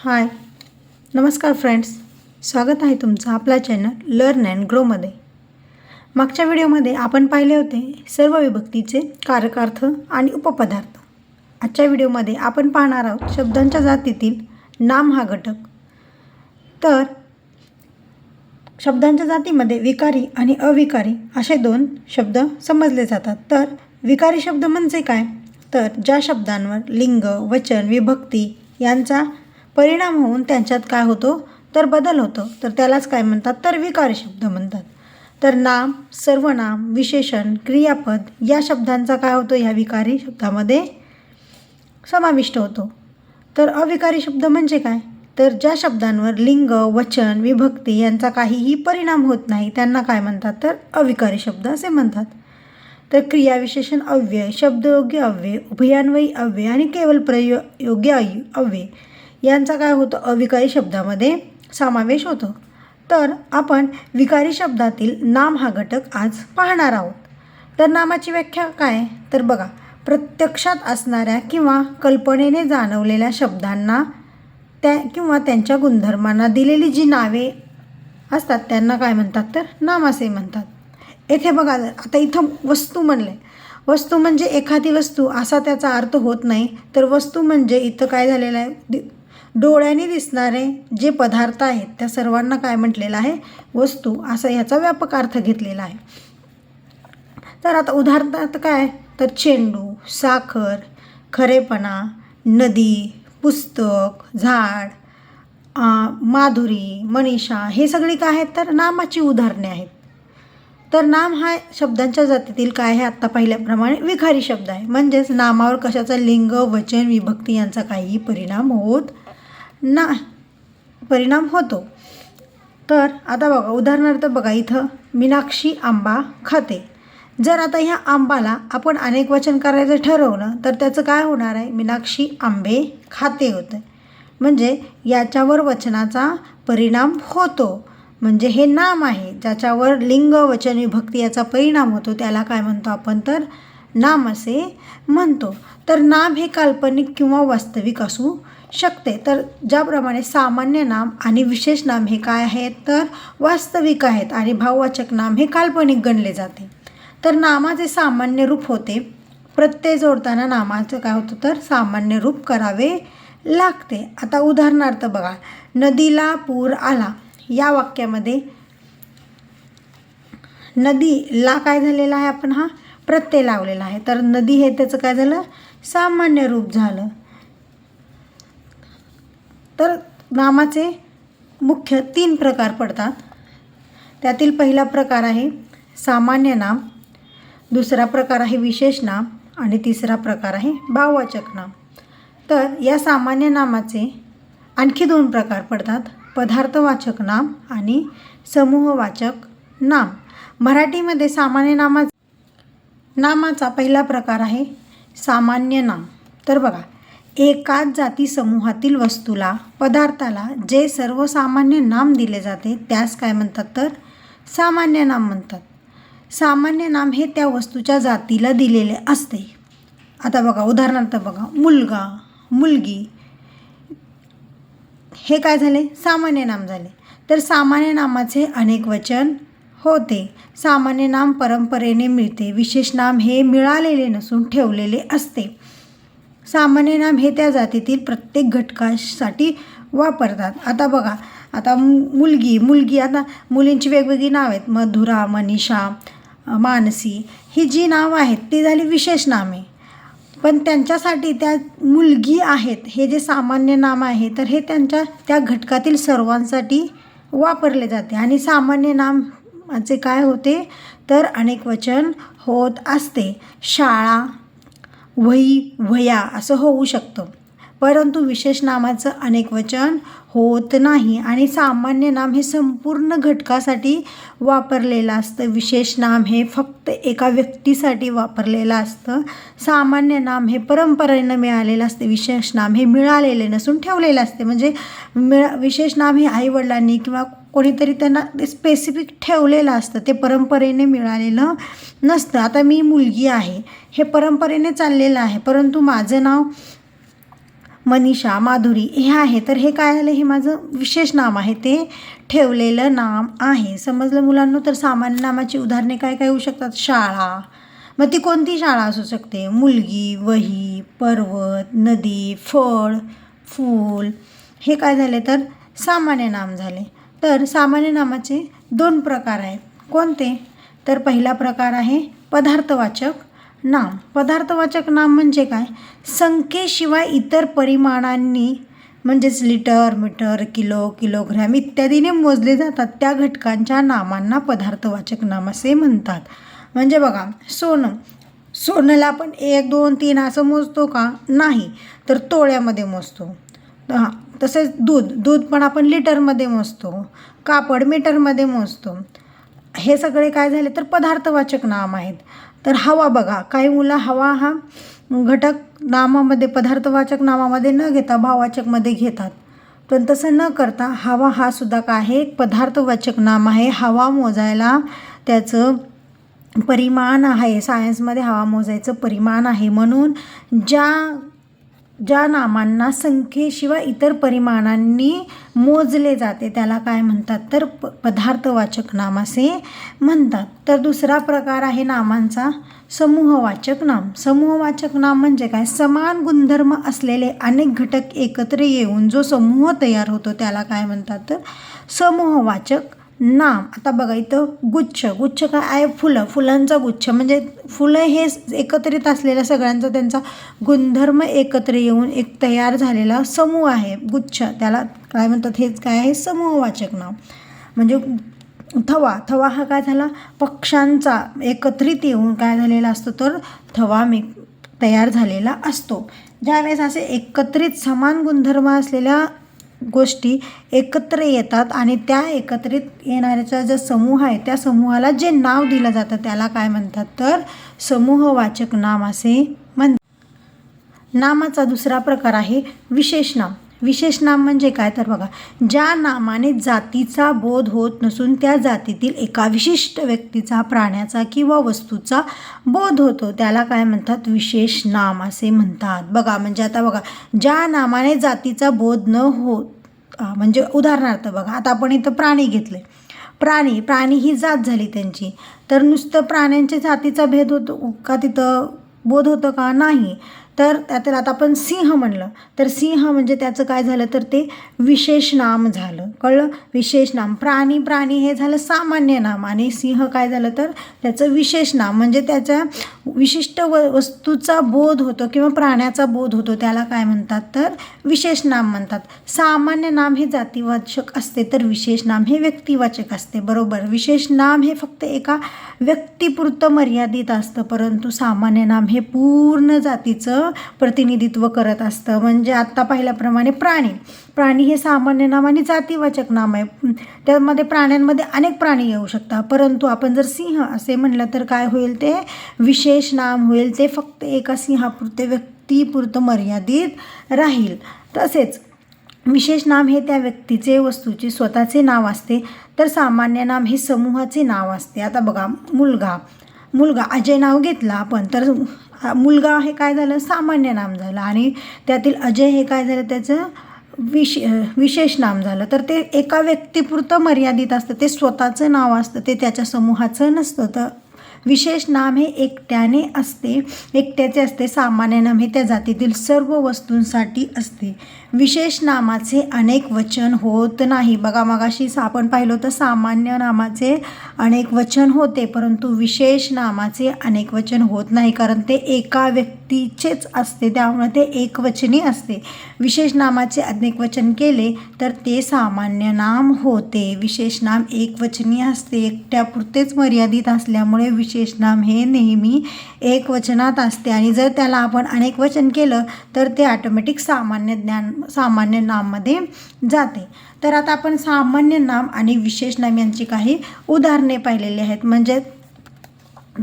हाय. नमस्कार फ्रेंड्स. स्वागत आहे तुमचं आपला चॅनल लर्न अँड ग्रोमध्ये मागच्या व्हिडिओमध्ये आपण पाहिले होते सर्व विभक्तीचे कारकार्थ आणि उपपदार्थ. आजच्या व्हिडिओमध्ये आपण पाहणार आहोत शब्दांच्या जातीतील नाम हा घटक. तर शब्दांच्या जातीमध्ये विकारी आणि अविकारी असे दोन शब्द समजले जातात. तर विकारी शब्द म्हणजे काय? तर ज्या शब्दांवर लिंग वचन विभक्ती यांचा परिणाम होऊन त्यांच्यात काय होतो? तर बदल होतो. तर त्यालाच काय म्हणतात? तर विकारी शब्द म्हणतात. तर नाम सर्वनाम विशेषण क्रियापद या शब्दांचा काय होतो? ह्या विकारी शब्दामध्ये समाविष्ट होतो. तर अविकारी शब्द म्हणजे काय? तर ज्या शब्दांवर लिंग वचन विभक्ती यांचा काहीही परिणाम होत नाही त्यांना काय म्हणतात? तर अविकारी शब्द असे म्हणतात. तर क्रियाविशेषण अव्यय शब्दयोग्य अव्यय उभयान्वयी अव्यय आणि केवळ प्रयो योग्य अव्यय यांचा काय होतं? अविकारी शब्दामध्ये समावेश होतो. तर आपण विकारी शब्दातील नाम हा घटक आज पाहणार आहोत. तर नामाची व्याख्या काय? तर बघा प्रत्यक्षात असणाऱ्या किंवा कल्पनेने जाणवलेल्या शब्दांना त्या किंवा त्यांच्या गुणधर्मांना दिलेली जी नावे असतात त्यांना काय म्हणतात तर नाम असे म्हणतात. येथे बघा आता इथं वस्तू म्हणले वस्तू म्हणजे एखादी वस्तू असा त्याचा अर्थ होत नाही. तर वस्तू म्हणजे इथं काय झालेलं आहे? डोळ्याने दिसणारे जे पदार्थ आहेत त्या सर्वांना काय म्हटलेलं आहे? वस्तू असा याचा व्यापक अर्थ घेतलेला आहे. तर आता उदाहरणार्थ काय? तर चेंडू साखर खरेपणा नदी पुस्तक झाड माधुरी मनीषा हे सगळी काय आहेत? तर नामाची उदाहरणे आहेत. तर नाम हा शब्दांच्या जातीतील काय आहे? आत्ता पाहिल्याप्रमाणे विखारी शब्द आहे. म्हणजेच नामावर कशाचा लिंग वचन विभक्ती यांचा काहीही परिणाम होत ना परिणाम होतो. तर आता बघा उदाहरणार्थ बघा इथं मीनाक्षी आंबा खाते. जर आता ह्या आंबाला आपण अनेक वचन करायचं ठरवलं तर त्याचं काय होणार आहे? मीनाक्षी आंबे खाते होतं. म्हणजे याच्यावर वचनाचा परिणाम होतो. म्हणजे हे नाम आहे ज्याच्यावर लिंग वचन विभक्ती याचा परिणाम होतो त्याला काय म्हणतो आपण तर? नाम असे म्हणतो. तर नाम हे काल्पनिक किंवा वास्तविक असू शकते. तर ज्याप्रमाणे सामान्य नाम आणि विशेष नाम हे काय आहेत? तर वास्तविक आहेत आणि भाववाचक नाम हे काल्पनिक गणले जाते. तर नामाचे सामान्य रूप होते. प्रत्यय जोडताना नामाचं काय होतं? तर सामान्य रूप करावे लागते. आता उदाहरणार्थ बघा. नदीला पूर आला. या वाक्यामध्ये नदीला काय झालेला आहे आपण? हा प्रत्यय लावलेला आहे. तर नदी हे त्याचं काय झालं? सामान्य रूप झालं. तर नामाचे मुख्य तीन प्रकार पडतात. त्यातील पहिला प्रकार आहे सामान्य नाम दुसरा प्रकार आहे विशेष नाम आणि तिसरा प्रकार आहे भाववाचक नाम. तर या सामान्य नामाचे आणखी दोन प्रकार पडतात पदार्थवाचक नाम आणि समूहवाचक नाम. मराठीमध्ये सामान्य नामा नामाचा पहिला प्रकार आहे सामान्य नाम. तर बघा एकाच जाती समूहातील वस्तूला पदार्थाला जे सर्वसामान्य नाम दिले जाते त्यास काय म्हणतात तर? सामान्य नाम म्हणतात. सामान्य नाम हे त्या वस्तूच्या जातीला दिलेले असते. आता बघा उदाहरणार्थ बघा मुलगा मुलगी हे काय झाले? सामान्य नाम झाले. तर सामान्य नामाचे अनेक वचन होते. सामान्य नाम परंपरेने मिळते. विशेष नाम हे मिळालेले नसून ठेवलेले असते. सामान्य नाम हे त्या जातीतील प्रत्येक घटकासाठी वापरतात. आता बघा आता मु- मुलगी मुलगी आता मुलींची वेगवेगळी नावं आहेत. मधुरा मनीषा मानसी ही जी नावं आहेत ती झाली विशेष नामे. पण त्यांच्यासाठी त्या मुलगी आहेत हे जे सामान्य नाम आहे तर हे त्यांच्या त्या घटकातील सर्वांसाठी वापरले जाते. आणि सामान्य नाम असे काय होते? तर अनेक वचन होत असते. शाळा वही वह्या असं होऊ शकतं. परंतु विशेष नामाचं अनेक वचन होत नाही. आणि सामान्य नाम हे संपूर्ण घटकासाठी वापरलेलं असतं. विशेष नाम हे फक्त एका व्यक्तीसाठी वापरलेलं असतं. सामान्य नाम हे परंपरेनं मिळालेलं असते. विशेष नाम हे मिळालेले नसून ठेवलेलं असते. म्हणजे मिळा विशेष नाम हे आईवडिलांनी किंवा कोणीतरी त्यांना स्पेसिफिक ठेवलेलं असतं. ते परंपरेने मिळालेलं नसतं. आता मी मुलगी आहे. हे परंपरेने चाललेलं आहे. परंतु माझं नाव मनीषा माधुरी हे आहे. तर हे काय झालं हे माझं विशेष नाम आहे. ते ठेवलेलं नाम आहे. समजलं मुलांना? तर सामान्य नामाची उदाहरणे काय काय होऊ शकतात? शाळा. मग ती कोणती शाळा असू शकते? मुलगी वही पर्वत नदी फळ फूल. हे काय झाले? तर सामान्य नाम झाले. तर सामान्य नामाचे दोन प्रकार आहेत. कोणते? तर पहिला प्रकार आहे पदार्थवाचक नाम. पदार्थवाचक नाम म्हणजे काय? संख्येशिवाय इतर परिमाणांनी म्हणजेच लिटर मीटर किलो किलोग्रॅम इत्यादीने मोजले जातात. त्या घटकांच्या नामांना पदार्थवाचक नाम असे म्हणतात. म्हणजे बघा सोनं. सोन्याला आपण एक दोन तीन असं मोजतो का? नाही. तर तोळ्यामध्ये मोजतो. हां तसेच दूध. दूध पण आपण लिटरमध्ये मोजतो. कापड मीटरमध्ये मोजतो. हे सगळे काय झाले तर पदार्थवाचक नाम आहेत. तर हवा बघा. काही मुलं हवा हा घटक नामामध्ये पदार्थवाचक नामामध्ये न घेता भाववाचकमध्ये घेतात. पण तसं न करता हवा हा सुद्धा काय आहे एक पदार्थवाचक नाम आहे. हवा मोजायला त्याचं परिमाण आहे. सायन्समध्ये हवा मोजायचं परिमाण आहे. म्हणून ज्या ज्या नामांना संख्येशिवाय इतर परिमाणांनी मोजले जाते त्याला काय म्हणतात? तर प पदार्थवाचक नाम असे म्हणतात. तर दुसरा प्रकार आहे नामांचा समूहवाचक नाम. समूहवाचक नाम म्हणजे काय? समान गुणधर्म असलेले अनेक घटक एकत्र येऊन जो समूह तयार होतो त्याला काय म्हणतात? तर समूहवाचक नाम. आता बघा इथं गुच्छ. गुच्छ काय आहे? फुलं. फुलांचा गुच्छ. म्हणजे फुलं हे एकत्रित असलेल्या सगळ्यांचा त्यांचा गुणधर्म एकत्र येऊन एक तयार झालेला समूह आहे. गुच्छ. त्याला काय म्हणतात? हेच काय आहे? समूहवाचक नाव. म्हणजे थवा. थवा हा काय झाला? पक्ष्यांचा एकत्रित येऊन काय झालेला असतो तर थवा मी तयार झालेला असतो. ज्यावेळेस असे एकत्रित समान गुणधर्म असलेल्या गोष्टी एकत्र येतात आणि त्या एकत्रित येणाऱ्याचा जो समूह आहे त्या समूहाला जे नाव दिलं जातं त्याला काय म्हणतात? तर समूहवाचक नाम असे म्हणतात. नामाचा दुसरा प्रकार आहे विशेष नाम. विशेष नाम म्हणजे काय? तर बघा ज्या नामाने जातीचा बोध होत नसून त्या जातीतील एका विशिष्ट व्यक्तीचा प्राण्याचा किंवा वस्तूचा बोध होतो त्याला काय म्हणतात? विशेष नाम असे म्हणतात. बघा म्हणजे आता बघा ज्या नामाने जातीचा बोध न होत म्हणजे उदाहरणार्थ बघा आता आपण इथं प्राणी घेतले. प्राणी प्राणी ही जात झाली त्यांची. तर नुसतं प्राण्यांच्या जातीचा भेद होतो का? तिथं बोध होतं का? नाही. तर त्यातील आता आपण सिंह म्हणलं. तर सिंह म्हणजे त्याचं काय झालं? तर ते विशेष नाम झालं. कळलं? विशेष नाम. प्राणी प्राणी हे झालं सामान्य नाम. आणि सिंह काय झालं? तर त्याचं विशेष नाम. म्हणजे त्याच्या विशिष्ट व वस्तूचा बोध होतो किंवा प्राण्याचा बोध होतो. त्याला काय म्हणतात? तर विशेष नाम म्हणतात. सामान्य नाम हे जातीवाचक असते तर विशेष नाम हे व्यक्तिवाचक असते. बरोबर? विशेष नाम हे फक्त एका व्यक्तिपुरतं मर्यादित असतं परंतु सामान्य नाम हे पूर्ण जातीचं प्रतिनिधित्व करत असतं. म्हणजे आत्ता पाहिल्याप्रमाणे प्राणी. प्राणी हे सामान्य नाम आणि जातीवाचक नाम आहे. त्यामध्ये प्राण्यांमध्ये अनेक प्राणी येऊ शकतात. परंतु आपण जर सिंह असे म्हणलं तर काय होईल ते? विशेष नाम होईल. ते फक्त एका सिंहापुरते व्यक्तीपुरतं मर्यादित राहील. तसेच विशेष नाम हे त्या व्यक्तीचे वस्तूचे स्वतःचे नाव असते. तर सामान्य नाम हे समूहाचे नाव असते. आता बघा मुलगा. मुलगा अजय नाव घेतलं आपण तर मुलगा हे काय झालं? सामान्य नाम झालं आणि त्यातील अजय हे काय झालं? त्याचं विश विशेष नाम झालं. तर ते एका व्यक्तीपुरतं मर्यादित असतं ते स्वतःचं नाव असतं ते त्याच्या समूहाचं नसतं. तर विशेष नाम हे एकट्याने असते एकट्याचे असते सामान्य नाम हे त्या जातीतील सर्व वस्तूंसाठी असते. विशेष नामाचे अनेक वचन होत नाही. बघा मगाशी आपण पाहिलं तर सामान्य नामाचे अनेक वचन होते परंतु विशेष नामाचे अनेक वचन होत नाही कारण ते एका व्यक्तीचेच असते त्यामुळे ते एकवचनी असते. विशेष नामाचे अनेक वचन केले तर ते सामान्य नाम होते. विशेष नाम एकवचनी असते एकट्यापुरतेच मर्यादित असल्यामुळे विशेष नाम हे नेहमी एकवचनात असते. आणि जर त्याला आपण अनेक वचन केलं तर ते ऑटोमॅटिक सामान्य ज्ञान सामान्य नाममध्ये जाते. तर आता आपण सामान्य नाम आणि विशेष नाम यांची काही उदाहरणे पाहिलेली आहेत. म्हणजे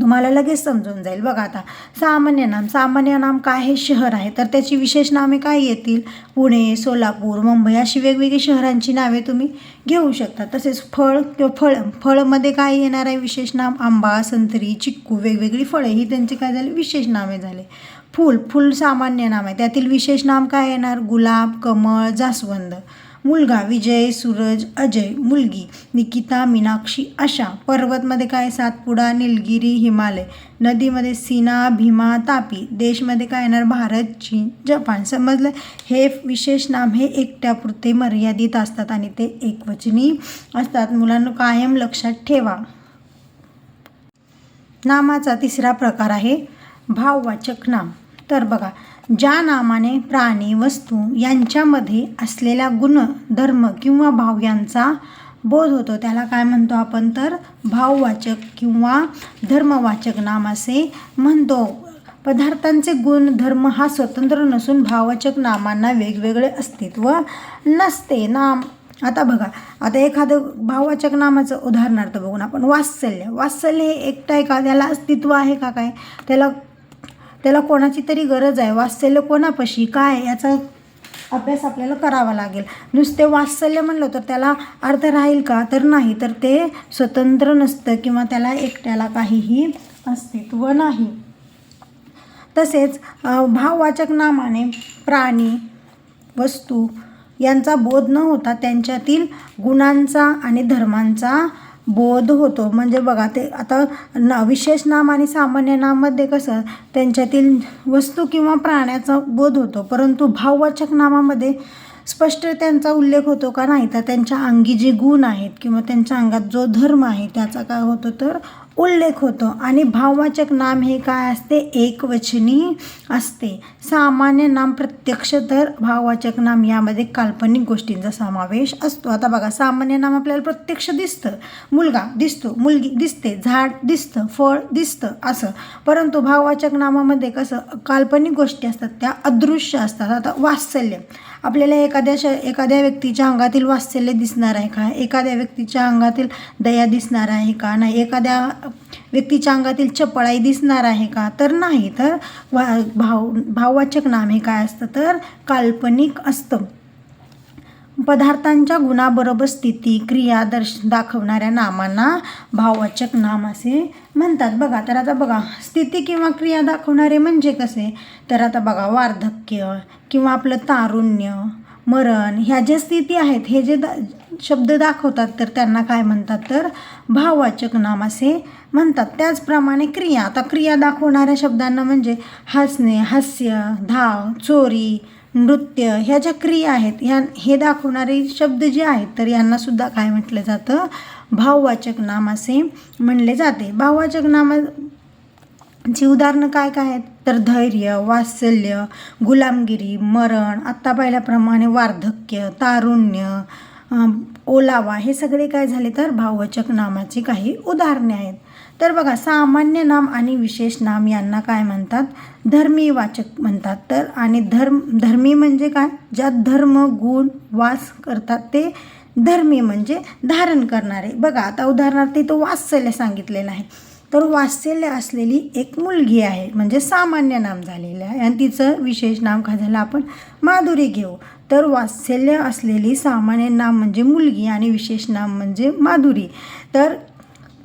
तुम्हाला लगेच समजून जाईल. बघा आता सामान्य नाम. सामान्य नाम काय हे शहर आहे. तर त्याची विशेष नामे काय येतील? पुणे सोलापूर मुंबई अशी वेगवेगळी शहरांची नावे तुम्ही घेऊ शकता. तसेच फळ किंवा फळ फळमध्ये काय येणार आहे? विशेष नाम आंबा संत्री चिक्कू वेगवेगळी फळे. ही त्यांची काय झाली? विशेष नावे झाले. फूल फूल सामान्य नाम आहे. त्यातील विशेष नाम काय येणार? गुलाब कमळ जास्वंद. मुलगा विजय सूरज अजय मुलगी निकिता मीनाक्षी आशा. पर्वतमध्ये काय सातपुडा निलगिरी हिमालय. नदीमध्ये सीना भीमा तापी. देशमध्ये काय येणार? भारत चीन जपान. समजलं? हे विशेष नाम हे एकट्यापुरते मर्यादित असतात आणि ते एकवचनी असतात. मुलांना कायम लक्षात ठेवा. नामाचा तिसरा प्रकार आहे भाववाचक नाम. तर बघा ज्या नामाने प्राणी वस्तू यांच्यामध्ये असलेल्या गुण धर्म किंवा भाव यांचा बोध होतो त्याला काय म्हणतो आपण तर? भाववाचक किंवा धर्मवाचक नाम असे म्हणतो. पदार्थांचे गुण धर्म हा स्वतंत्र नसून भाववाचक नामांना वेगवेगळे अस्तित्व नसते. नाम आता बघा आता एखादं भाववाचक नामाचं उदाहरणार्थ बघून आपण वात्सल्य. वात्सल्य हे एकटं आहे का त्याला अस्तित्व आहे का काय? त्याला त्याला कोणाची तरी गरज आहे? वात्सल्य कोणापाशी? काय याचा अभ्यास आपल्याला करावा लागेल. नुसते वात्सल्य म्हणलं तर त्याला अर्थ राहील का? तर नाही. तर ते स्वतंत्र नसतं किंवा त्याला एकट्याला काहीही अस्तित्व नाही. तसेच भाववाचक नामाने प्राणी वस्तू यांचा बोध न होता त्यांच्यातील गुणांचा आणि धर्मांचा बोध होतो. म्हणजे बघा ते आता न विशेष नाम आणि सामान्य नाममध्ये कसं त्यांच्यातील वस्तू किंवा प्राण्याचा बोध होतो. परंतु भाववाचक नामामध्ये स्पष्ट त्यांचा उल्लेख होतो का नाही तर त्यांच्या अंगी जे गुण आहेत किंवा त्यांच्या अंगात जो धर्म आहे त्याचा काय होतो तर उल्लेख होतो. आणि भाववाचक नाम हे काय असते? एकवचनी असते. सामान्य नाम प्रत्यक्ष तर भाववाचक नाम यामध्ये काल्पनिक गोष्टींचा समावेश असतो. आता बघा सामान्य नाम आपल्याला प्रत्यक्ष दिसतं. मुलगा दिसतो मुलगी दिसते झाड दिसतं फळ दिसतं असं. परंतु भाववाचक नामामध्ये कसं काल्पनिक गोष्टी असतात त्या अदृश्य असतात. आता वात्सल्य. आपल्याला एखाद्या श एखाद्या व्यक्तीच्या अंगातील वात्सल्य दिसणार आहे का? एखाद्या व्यक्तीच्या अंगातील दया दिसणार आहे का? नाही एखाद्या व्यक्तीच्या अंगातील चपळाई दिसणार आहे का? तर नाही. तर वा भाव भाववाचक नाम हे काय असतं? तर काल्पनिक असतं. पदार्थांच्या गुणाबरोबर स्थिती क्रिया दर्श दाखवणाऱ्या नामांना भाववाचक नाम असे म्हणतात. बघा तर आता बघा स्थिती किंवा क्रिया दाखवणारे म्हणजे कसे? तर आता बघा वार्धक्य किंवा आपलं तारुण्य मरण ह्या ज्या स्थिती आहेत हे जे दा शब्द दाखवतात तर त्यांना काय म्हणतात? तर भाववाचक नाम असे म्हणतात. त्याचप्रमाणे क्रिया. आता क्रिया दाखवणाऱ्या शब्दांना म्हणजे हसणे हास्य धाव चोरी नृत्य ह्या ज्या क्रिया आहेत ह्या हे दाखवणारे शब्द जे आहेत तर यांनासुद्धा काय म्हटलं जातं? भाववाचक नाम असे म्हणले जाते. भाववाचक नामा ची उदाहरणं काय काय आहेत? तर धैर्य वात्सल्य गुलामगिरी मरण आत्ता पाहिल्याप्रमाणे वार्धक्य तारुण्य ओलावा हे सगळे काय झाले तर भाववाचक नामाची काही उदाहरणे आहेत. तर बघा सामान्य नाम आणि विशेष नाम यांना काय म्हणतात? धर्मी वाचक म्हणतात. तर आणि धर्म धर्मी म्हणजे काय? ज्यात धर्म गुण वास करतात ते धर्मी म्हणजे धारण करणारे. बघा आता उदाहरणार्थ तो वात्सल्य सांगितलेलं आहे. तर वात्सल्य असलेली एक मुलगी आहे म्हणजे सामान्य नाम झालेलं आहे. आणि तिचं विशेष नाम काय झालं? आपण माधुरी घेऊ. तर वात्सल्य असलेली सामान्य नाम म्हणजे मुलगी आणि विशेष नाम म्हणजे माधुरी. तर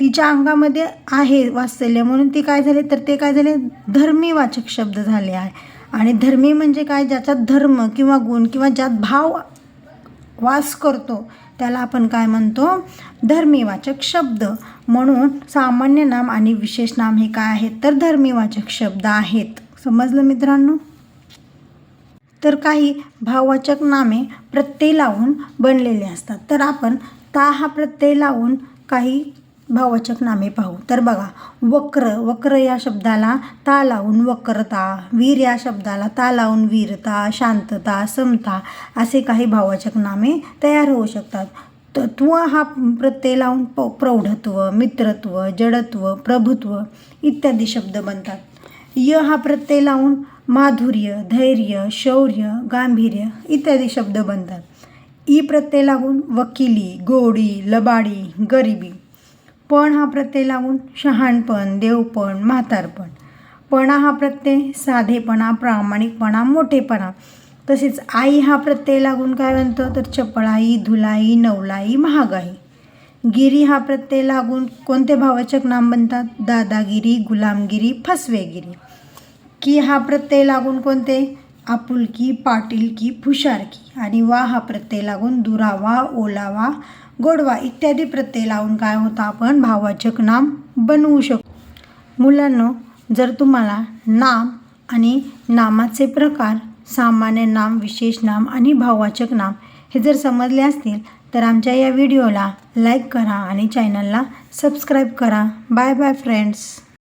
तिच्या अंगामध्ये आहे वात्सल्य. म्हणून ती काय झाले? तर ते काय झाले? धर्मीवाचक शब्द झाले आहे. आणि धर्मी म्हणजे काय? ज्याच्यात धर्म किंवा गुण किंवा ज्यात भाव वास करतो त्याला आपण काय म्हणतो? धर्मीवाचक शब्द. म्हणून सामान्य नाम आणि विशेष नाम हे काय आहेत? तर धर्मीवाचक शब्द आहेत. समजलं मित्रांनो? तर काही भाववाचक नामे प्रत्यय लावून बनलेले असतात. तर आपण ता हा प्रत्यय लावून काही भाववाचक नामे पाहू. तर बघा वक्र वक्र या शब्दाला ता लावून वक्रता वीर या शब्दाला ता लावून वीरता शांतता समता असे काही भाववाचक नामे तयार होऊ शकतात. तत्व हा प्रत्यय लावून प प्रौढत्व मित्रत्व जडत्व प्रभुत्व इत्यादी शब्द बनतात. य हा प्रत्यय लावून माधुर्य धैर्य शौर्य गांभीर्य इत्यादी शब्द बनतात. ई प्रत्यय लागून वकिली गोडी लबाडी गरिबी पण हा प्रत्यय लागून शहाणपण देवपण म्हातारपण. पणा हा प्रत्यय साधेपणा प्रामाणिकपणा मोठेपणा. तसेच आई हा प्रत्यय लागून काय म्हणतं? तर चपळाई धुलाई नवलाई महागाई. गिरी हा प्रत्यय लागून कोणते भावाचक नाम बनतात? दादागिरी गुलामगिरी फसवेगिरी. की हा प्रत्यय लागून कोणते? आपुलकी पाटीलकी फुशारकी. आणि वा हा प्रत्यय लागून दुरावा ओलावा गोडवा इत्यादी प्रत्यय लावून काय होतं आपण? भाववाचक नाम बनवू शकतो. मुलांनो जर तुम्हाला नाम आणि नामाचे प्रकार सामान्य नाम विशेष नाम आणि भाववाचक नाम हे जर समजले असतील तर आमच्या या व्हिडिओला लाईक करा आणि चॅनलला सबस्क्राईब करा. Bye bye friends.